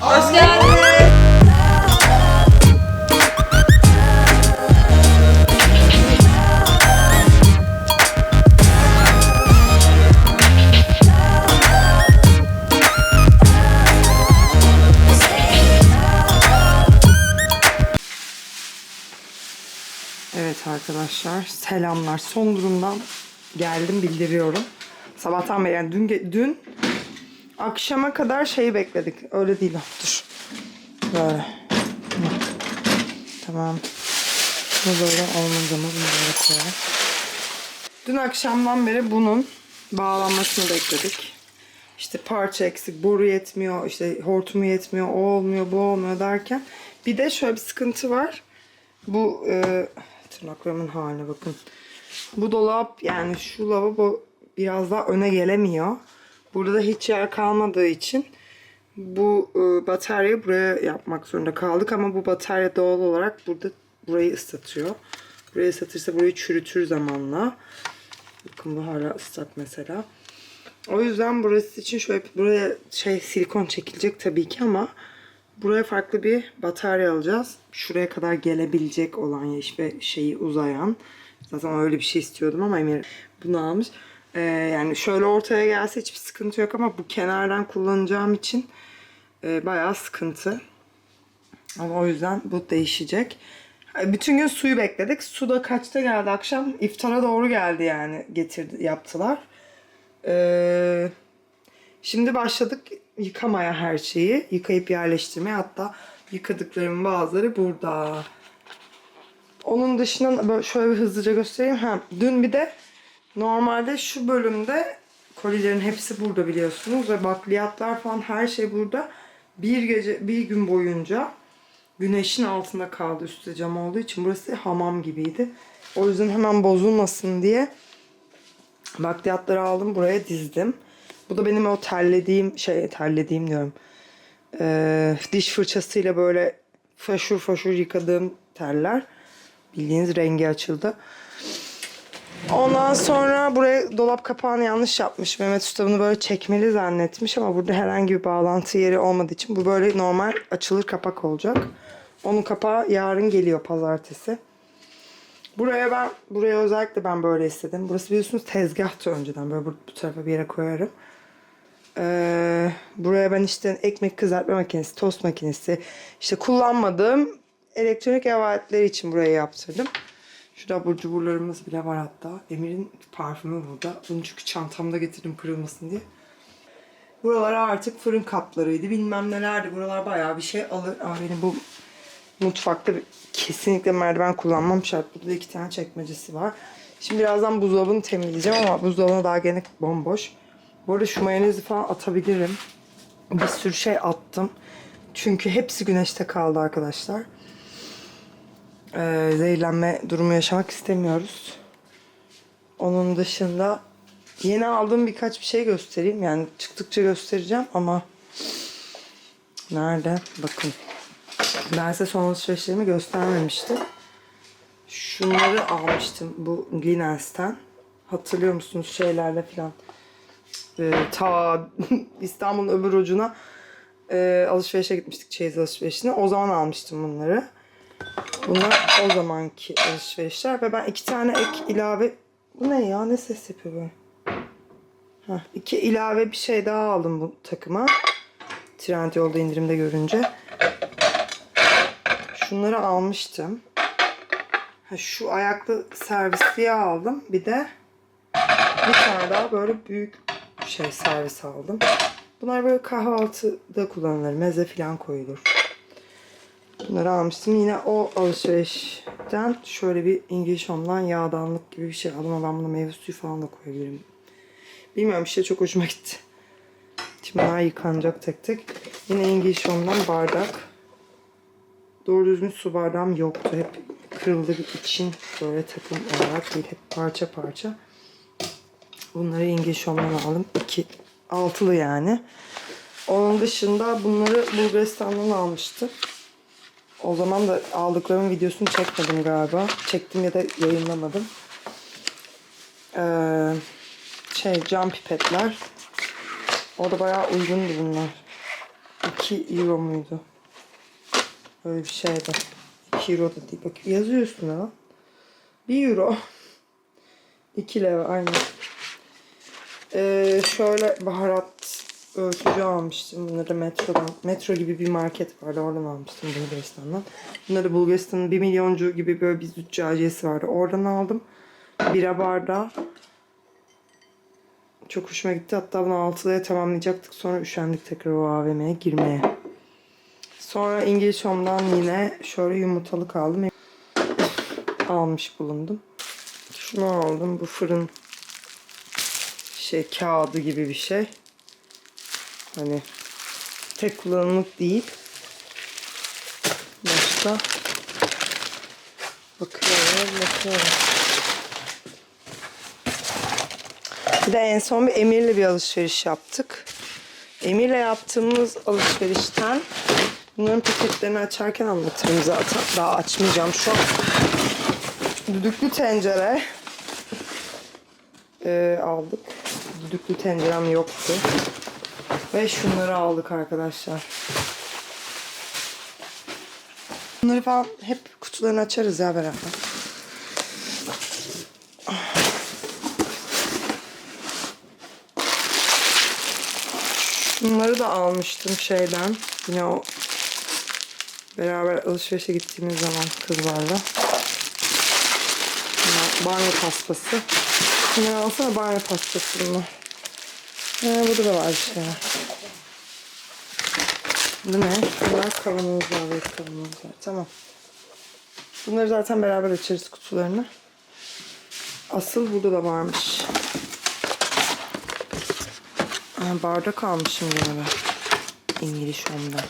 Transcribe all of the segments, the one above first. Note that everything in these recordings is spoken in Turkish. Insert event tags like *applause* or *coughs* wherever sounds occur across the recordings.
Hoş geldiniz. Evet arkadaşlar selamlar. Son durumdan geldim bildiriyorum. Sabahtan beri yani dün, dün akşama kadar şeyi bekledik. Öyle değil. Dur. Böyle. Tamam. Bu böyle olmadığını bunu böyle koyalım. Dün akşamdan beri bunun bağlanmasını bekledik. İşte parça eksik, boru yetmiyor, işte hortumu yetmiyor, o olmuyor, bu olmuyor derken. Bir de şöyle bir sıkıntı var. Bu e, tırnaklarımın haline bakın. Bu dolap yani şu lavabo biraz daha öne gelemiyor. Burada da hiç yer kalmadığı için bu e, bataryayı buraya yapmak zorunda kaldık ama bu batarya doğal olarak burada burayı ıslatıyor. Burayı ıslatırsa burayı çürütür zamanla. Bakın bu hala ıslak mesela. O yüzden burası için şöyle buraya şey silikon çekilecek tabii ki ama buraya farklı bir batarya alacağız. Şuraya kadar gelebilecek olan ve şeyi uzayan. Zaten öyle bir şey istiyordum ama Emir bunu almış. Ee, yani şöyle ortaya gelse hiçbir sıkıntı yok ama bu kenardan kullanacağım için e, bayağı sıkıntı. Ama o yüzden bu değişecek. Bütün gün suyu bekledik. Su da kaçta geldi akşam? İftara doğru geldi yani getirdi yaptılar. Ee, şimdi başladık yıkamaya her şeyi. Yıkayıp yerleştirmeye. Hatta yıkadıklarımın bazıları burada. Onun dışında böyle şöyle bir hızlıca göstereyim. Ha, dün bir de normalde şu bölümde kolilerin hepsi burada biliyorsunuz ve bakliyatlar falan her şey burada. Bir gece, bir gün boyunca güneşin altında kaldı üstte cam olduğu için burası hamam gibiydi. O yüzden hemen bozulmasın diye bakliyatları aldım buraya dizdim. Bu da benim o terlediğim şey terlediğim diyorum. Ee, diş fırçasıyla böyle faşur faşur yıkadığım terler. Bildiğiniz rengi açıldı. Ondan sonra buraya dolap kapağını yanlış yapmış. Mehmet Usta bunu böyle çekmeli zannetmiş ama burada herhangi bir bağlantı yeri olmadığı için bu böyle normal açılır kapak olacak. Onun kapağı yarın geliyor pazartesi. Buraya ben buraya özellikle ben böyle istedim. Burası biliyorsunuz tezgahtı önceden. Böyle bu, bu tarafa bir yere koyarım. Ee, buraya ben işte ekmek kızartma makinesi, tost makinesi, işte kullanmadığım elektronik ev aletleri için buraya yaptırdım. Şurada abur cuburlarımız bile var hatta. Emir'in parfümü burada. Bunu çünkü çantamda getirdim kırılmasın diye. Buralar artık fırın kaplarıydı. Bilmem nelerdi. Buralar bayağı bir şey alır. Ama benim bu mutfakta kesinlikle merdiven kullanmam şart. Burada da iki tane çekmecesi var. Şimdi birazdan buzdolabını temizleyeceğim ama buzdolabına daha gene bomboş. Bu arada şu mayonezi falan atabilirim. Bir sürü şey attım. Çünkü hepsi güneşte kaldı arkadaşlar. Ee, zehirlenme durumu yaşamak istemiyoruz. Onun dışında yeni aldığım birkaç bir şey göstereyim. Yani çıktıkça göstereceğim ama nerede? Bakın. Ben size son alışverişlerimi göstermemiştim. Şunları almıştım bu Guinness'ten. Hatırlıyor musunuz şeylerle falan. Ee, ta *laughs* İstanbul'un öbür ucuna e, alışverişe gitmiştik çeyiz alışverişine. O zaman almıştım bunları. Bunlar o zamanki alışverişler ve ben iki tane ek ilave... Bu ne ya? Ne ses yapıyor böyle? Heh, iki ilave bir şey daha aldım bu takıma. Trendyol'da indirimde görünce. Şunları almıştım. Ha, şu ayaklı servisliği aldım. Bir de bir tane daha böyle büyük şey servis aldım. Bunlar böyle kahvaltıda kullanılır. Meze falan koyulur. Bunları almıştım. Yine o alışverişten şöyle bir İngiliz Home'dan yağdanlık gibi bir şey aldım ama ben buna meyve suyu falan da koyabilirim. Bilmiyorum işte çok hoşuma gitti. Şimdi bunlar yıkanacak tek tek. Yine İngiliz Home'dan bardak. Doğru düzgün su bardağım yoktu. Hep kırıldığı için böyle takım olarak değil. Hep parça parça. Bunları İngiliz Home'dan aldım. İki, altılı yani. Onun dışında bunları Bulgaristan'dan almıştım. O zaman da aldıklarımın videosunu çekmedim galiba. Çektim ya da yayınlamadım. Ee, şey cam pipetler. O da bayağı uygundu bunlar. 2 euro muydu? Öyle bir şeydi. 2 euro da değil. Bak yazıyor üstüne lan. 1 euro. 2 lira aynen. Ee, şöyle baharat ölçücü almıştım. Bunları metrodan. Metro gibi bir market vardı. Oradan almıştım Bulgaristan'dan. Bunları Bulgaristan'ın 1 milyoncu gibi böyle bir züccaciyesi vardı. Oradan aldım. Bira bardağı. Çok hoşuma gitti. Hatta bunu 6'ya tamamlayacaktık. Sonra üşendik tekrar o AVM'ye girmeye. Sonra İngiliz Home'dan yine şöyle yumurtalık aldım. Almış bulundum. Şunu aldım. Bu fırın şey kağıdı gibi bir şey. Hani tek kullanımlık değil. Başka bakıyorum bakıyorum. Bir de en son bir Emir'le bir alışveriş yaptık. Emir'le yaptığımız alışverişten bunların paketlerini açarken anlatırım zaten. Daha açmayacağım şu an. Düdüklü tencere e, aldık. Düdüklü tencerem yoktu. Ve şunları aldık arkadaşlar. Bunları falan hep kutularını açarız ya beraber. Bunları da almıştım şeyden. Yine o beraber alışverişe gittiğimiz zaman kızlarla. Banyo pastası. Bunları alsana banyo pastası bunlar. Ee, burada da var bir şeyler. Bu ne? Bunlar kavanozlar ve kavanozlar. Tamam. Bunları zaten beraber açarız kutularını. Asıl burada da varmış. Ha, bardak almışım gene. İngiliz Home'dan.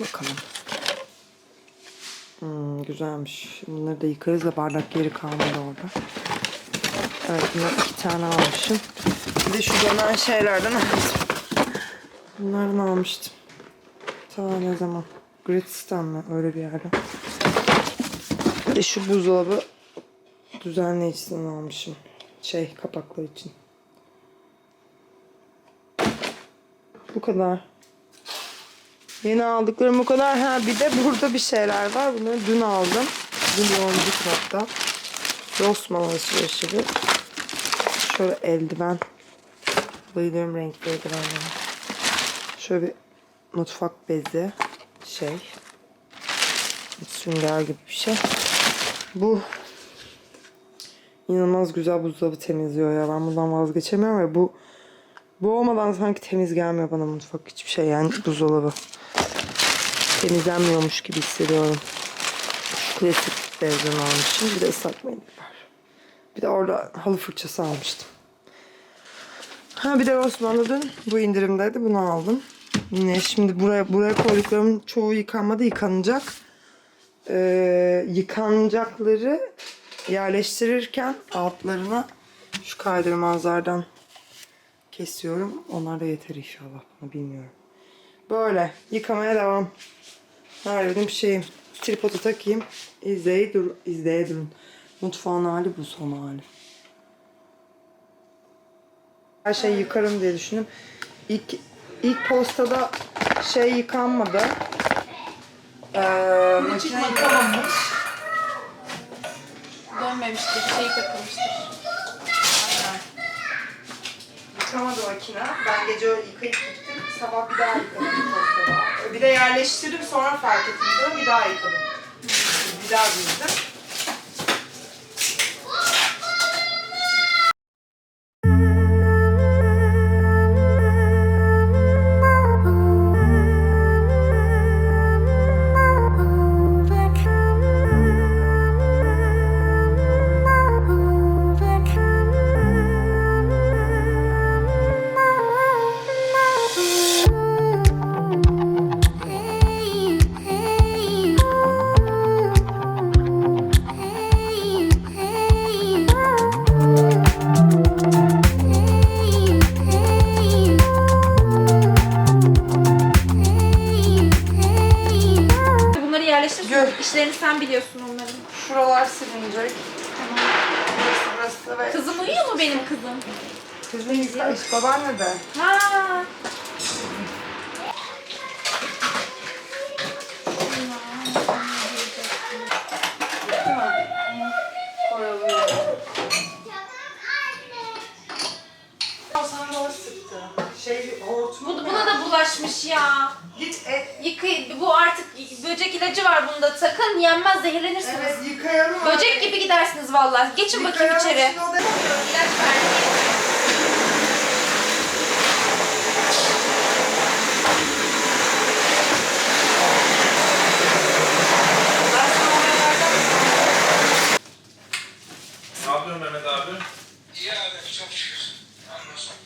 Bakalım. Hmm, güzelmiş. Bunları da yıkarız da bardak geri kalmadı orada. Evet bunlar iki tane almışım. Bir de şu dönen şeylerden almıştım. Bunlardan almıştım. Ta ne zaman? Greats'ten mi? Öyle bir yerden. Bir de şu buzdolabı düzenleyicisinden almışım. Şey kapaklar için. Bu kadar. Yeni aldıklarım bu kadar. Ha bir de burada bir şeyler var. Bunları dün aldım. Dün yoğunluk hatta. Rossmann alışverişi bu. Şöyle eldiven. Bayılıyorum renkli eldivenlere. Şöyle bir mutfak bezi. Şey. Sünger gibi bir şey. Bu inanılmaz güzel buzdolabı temizliyor ya. Ben bundan vazgeçemiyorum ve bu bu olmadan sanki temiz gelmiyor bana mutfak hiçbir şey yani buzdolabı. Temizlenmiyormuş gibi hissediyorum. Şu klasik bezden almışım. Bir de ıslak mendil var. Bir de orada halı fırçası almıştım. Ha bir de Osmanlı dün bu indirimdeydi. Bunu aldım. Yine şimdi buraya buraya koyduklarımın çoğu yıkanmadı. Yıkanacak. Ee, yıkanacakları yerleştirirken altlarına şu kaydırmazlardan kesiyorum. Onlar da yeter inşallah bana bilmiyorum. Böyle yıkamaya devam. Her benim şeyim. Tripodu takayım. İzleye dur, izleye durun. Mutfağın hali bu son hali. Her şeyi yıkarım diye düşündüm. İlk, ilk postada şey yıkanmadı. Ee, makine yıkamamış. Dönmemiştir, şey takılmıştır. Yıkamadı makine. Ben gece yıkayıp gittim. Sabah bir daha yıkadım postada. Bir de yerleştirdim sonra fark ettim. Bir daha yıkadım. Bir daha dizdim. Sen biliyorsun onların. Şuralar silinecek. Tamam. Burası burası ve Kızım uyuyor mu benim kızım? kızın yıkamış. Babaanne de. Ha. Sana da sıktı. Şey hortumu Bu, buna da bulaşmış ya. Git e, Yıkay, bu artık böcek ilacı var bunda. Sakın yenmez zehirlenirsiniz. evet yıkayalım. Böcek gibi gidersiniz vallahi. Geçin bakayım içeri. İlaç verdim. Ben sana oraya vereceğim. Ne yapıyorsun Mehmet abi? İyi abi çok şükür. Anlasın.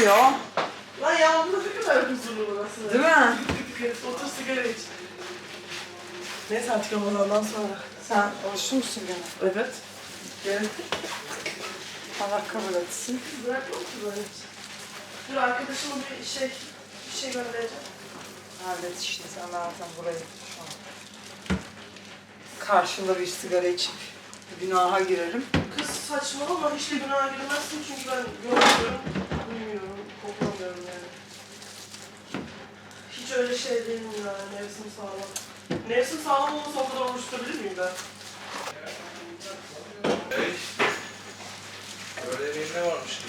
Uyuyor. Lan yağmurda ne kadar huzurlu burası. Değil mi? *laughs* Otur sigara iç. Neyse artık Ramazan'dan sonra. Sen alışır mısın gene? Evet. Gel. Allah kabul etsin. Bırakma ki böyle. Dur arkadaşıma bir şey, bir şey göndereceğim. Hallet işte sen zaten burayı şu an. Karşında bir sigara içip günaha girerim. Kız saçmalama hiç de günaha girmezsin çünkü ben görmüyorum, Hiç öyle şey değilim yani, nefsim sağlam. Nefsim sağlam olmasa o kadar oruç tutabilir miyim ben? Hey. Öyle bir ne varmış ki?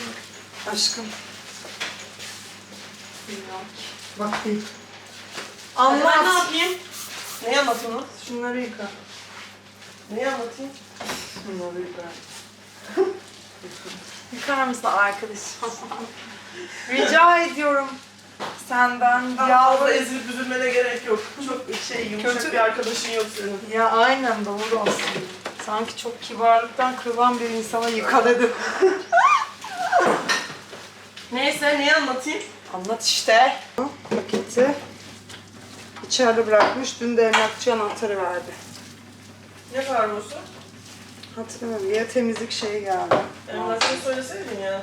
Aşkım. Bilmiyorum ki. Bak değil. Ben ne Anlat. yapayım? Neyi anlatayım lan? Şunları yıka. Neyi anlatayım? Şunları yıka. *laughs* Yıkar mısın arkadaşım? *laughs* Rica ediyorum. Senden Daha yalvar fazla ezilip üzülmene gerek yok. Çok şey, yumuşak Kötü- bir arkadaşın yok senin. Ya aynen doğru aslında. Sanki çok kibarlıktan kırılan bir insana yıka dedim. *laughs* Neyse, neyi anlatayım? Anlat işte. Paketi içeride bırakmış. Dün de emlakçı anahtarı verdi. Ne kargosu? Hatırlamıyorum. Ya temizlik şeyi geldi. Emlakçıya söyleseydin ya.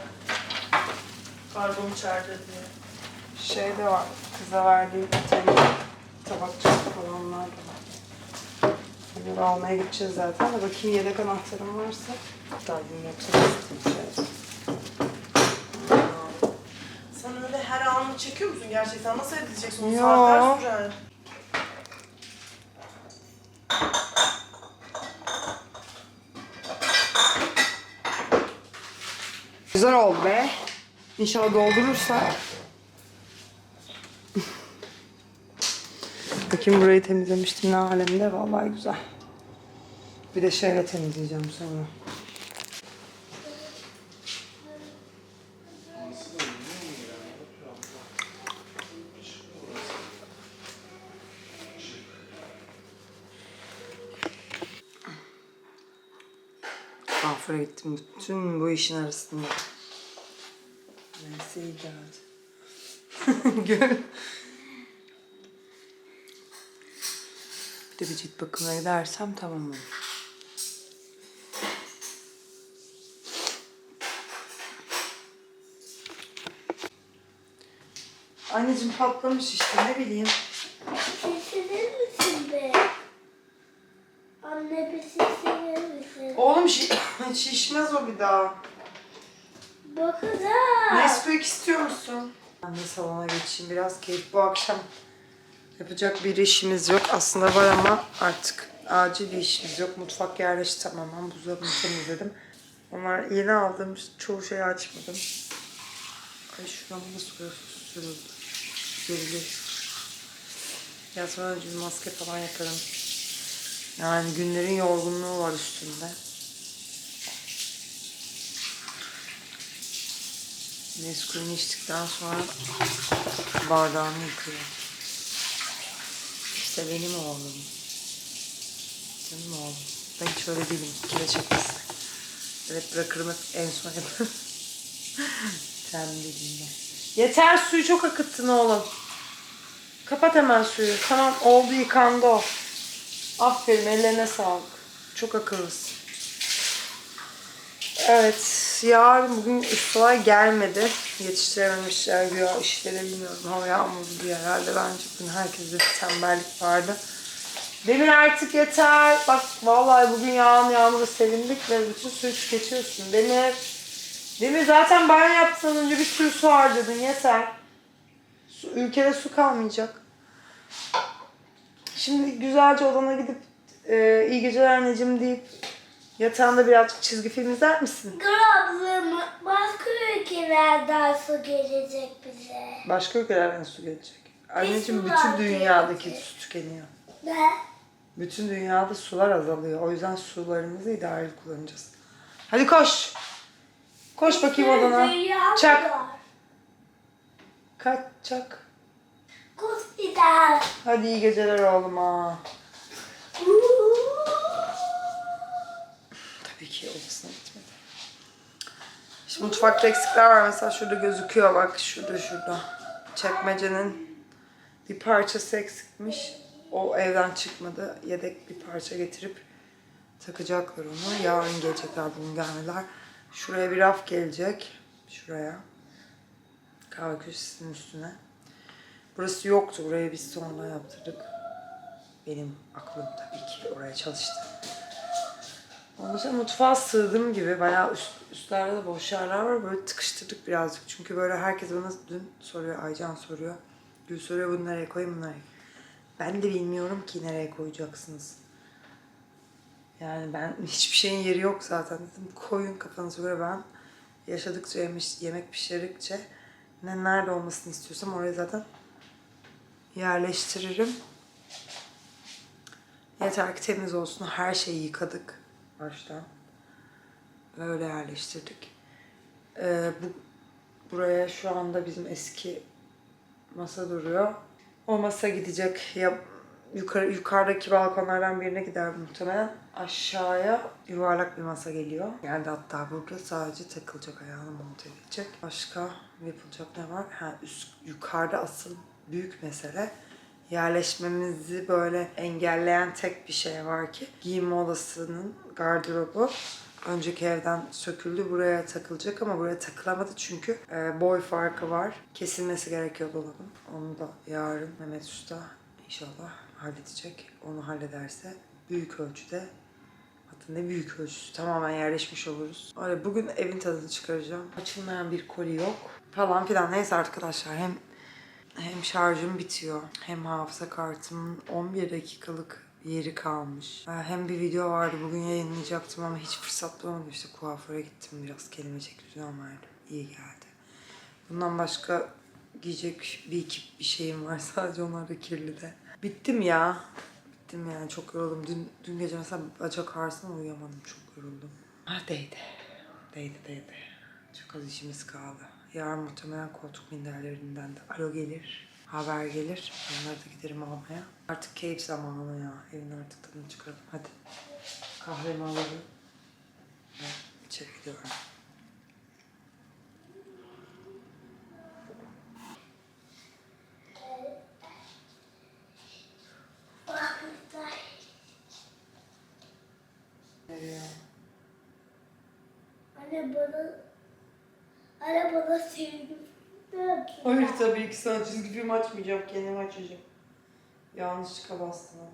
Kargom içeride diye. Şey de var. Kıza verdiği temizlik tabakçısı falanlar da var. Bunları almaya gideceğiz zaten de bakayım yedek anahtarım varsa. Hatta dinleteceğiz. Sen öyle her anını çekiyor musun gerçekten? Nasıl edeceksin? onu? Yo. Saatler sürer. Güzel oldu be. İnşallah doldurursa. Bakayım burayı temizlemiştim ne alemde. Vallahi güzel. Bir de şeyle temizleyeceğim sonra. Kuaföre gittim bütün bu işin arasında. Neyse iyi geldi. *laughs* Gör. Bir de bir cilt bakımına gidersem tamam olur. Anneciğim patlamış işte ne bileyim. Seslenir misin be? Anne bir seslenir misin? Oğlum şi- *coughs* şişmez o bir daha. Bakacağım. Nesquik istiyor musun? Ben de salona geçeyim biraz keyif. Bu akşam yapacak bir işimiz yok. Aslında var ama artık acil bir işimiz yok. Mutfak yerleşti tamamen. Buzdolabını temizledim. Onlar yeni aldığım çoğu şeyi açmadım. Ay şuradan da sürüldü. Gerilir. Yatmadan önce bir maske falan yaparım. Yani günlerin yorgunluğu var üstünde. Nesquik'ini içtikten sonra bardağını yıkıyor. İşte benim oğlum. Canım oğlum. Ben hiç öyle değilim. Kime çekmesin. Evet bırakırım hep en son. *laughs* Sen dediğinde. Yeter suyu çok akıttın oğlum. Kapat hemen suyu. Tamam oldu yıkandı o. Aferin ellerine sağlık. Çok akıllısın. Evet, yarın bugün ustalar gelmedi. Yetiştirememişler güya işleri bilmiyorum. Hava yağmurlu diye herhalde bence bugün herkeste bir tembellik vardı. Demir artık yeter. Bak vallahi bugün yağan yağmuru sevindik ve bütün suyu tüketiyorsun. Demir. Demir zaten banyo yaptığın önce bir sürü su harcadın yeter. Su, ülkede su kalmayacak. Şimdi güzelce odana gidip e, iyi geceler anneciğim deyip yatağında birazcık çizgi film izler misin? Dur ablam başka ülkelerden su gelecek bize. Başka ülkelerden su gelecek. Anneciğim bütün dünyadaki gelecek. su tükeniyor. Ne? Bütün dünyada sular azalıyor. O yüzden sularımızı idareli kullanacağız. Hadi koş. Koş bakayım odana. Çak. Kaç çak. Kus bir daha. Hadi iyi geceler oğluma. Tabii ki odasına gitmedi. Şimdi mutfakta eksikler var. Mesela şurada gözüküyor bak. Şurada şurada. Çekmecenin bir parçası eksikmiş. O evden çıkmadı. Yedek bir parça getirip takacaklar onu. Yarın gelecekler bugün gelmediler. Şuraya bir raf gelecek. Şuraya. Kahve köşesinin üstüne. Burası yoktu. Burayı biz sonra yaptırdık. Benim aklım tabii ki oraya çalıştı. İçin mutfağa sığdım gibi bayağı üst, üstlerde de boş yerler var. Böyle tıkıştırdık birazcık. Çünkü böyle herkes bana dün soruyor, Aycan soruyor. Gül soruyor bunu nereye koyayım bunu nereye Ben de bilmiyorum ki nereye koyacaksınız. Yani ben *laughs* hiçbir şeyin yeri yok zaten. Dedim koyun kafanıza göre ben yaşadıkça yemiş, yemek pişirdikçe ne nerede olmasını istiyorsam oraya zaten yerleştiririm. Yeter ki temiz olsun. Her şeyi yıkadık baştan. Böyle yerleştirdik. Ee, bu buraya şu anda bizim eski masa duruyor. O masa gidecek ya yukarı yukarıdaki balkonlardan birine gider muhtemelen. Aşağıya yuvarlak bir masa geliyor. Yani hatta burada sadece takılacak ayağını monte edecek. Başka yapılacak ne var? Ha, üst, yukarıda asıl büyük mesele yerleşmemizi böyle engelleyen tek bir şey var ki giyinme odasının gardırobu önceki evden söküldü buraya takılacak ama buraya takılamadı çünkü e, boy farkı var. Kesilmesi gerekiyor dolabın. Onu da yarın Mehmet Usta inşallah halledecek. Onu hallederse büyük ölçüde hatta ne büyük ölçüsü tamamen yerleşmiş oluruz. Öyle bugün evin tadını çıkaracağım. Açılmayan bir koli yok falan filan. Neyse arkadaşlar hem hem şarjım bitiyor hem hafıza kartımın 11 dakikalık yeri kalmış. Ee, Hem bir video vardı bugün yayınlayacaktım ama hiç fırsat bulamadım. İşte kuaföre gittim biraz kelime çekileceğim vardı. İyi geldi. Bundan başka giyecek bir iki bir şeyim var. *laughs* Sadece onlar da kirli de. Bittim ya. Bittim yani çok yoruldum. Dün, dün gece mesela bacak ağrısından uyuyamadım. Çok yoruldum. Ha değdi. Değdi değdi. Çok az işimiz kaldı. Yarın muhtemelen koltuk minderlerinden de alo gelir. Haber gelir. Onları da giderim almaya. Artık keyif zamanı ya. Evin artık tadını çıkaralım. Hadi. Kahvemi alalım. Ve içeri gidiyorum. Bak burada. Nereye? Anne bana Sevgi ver. Hayır tabii ki sana çizgi film açmayacağım. Kendim açacağım. Yanlışlıkla bastım ama.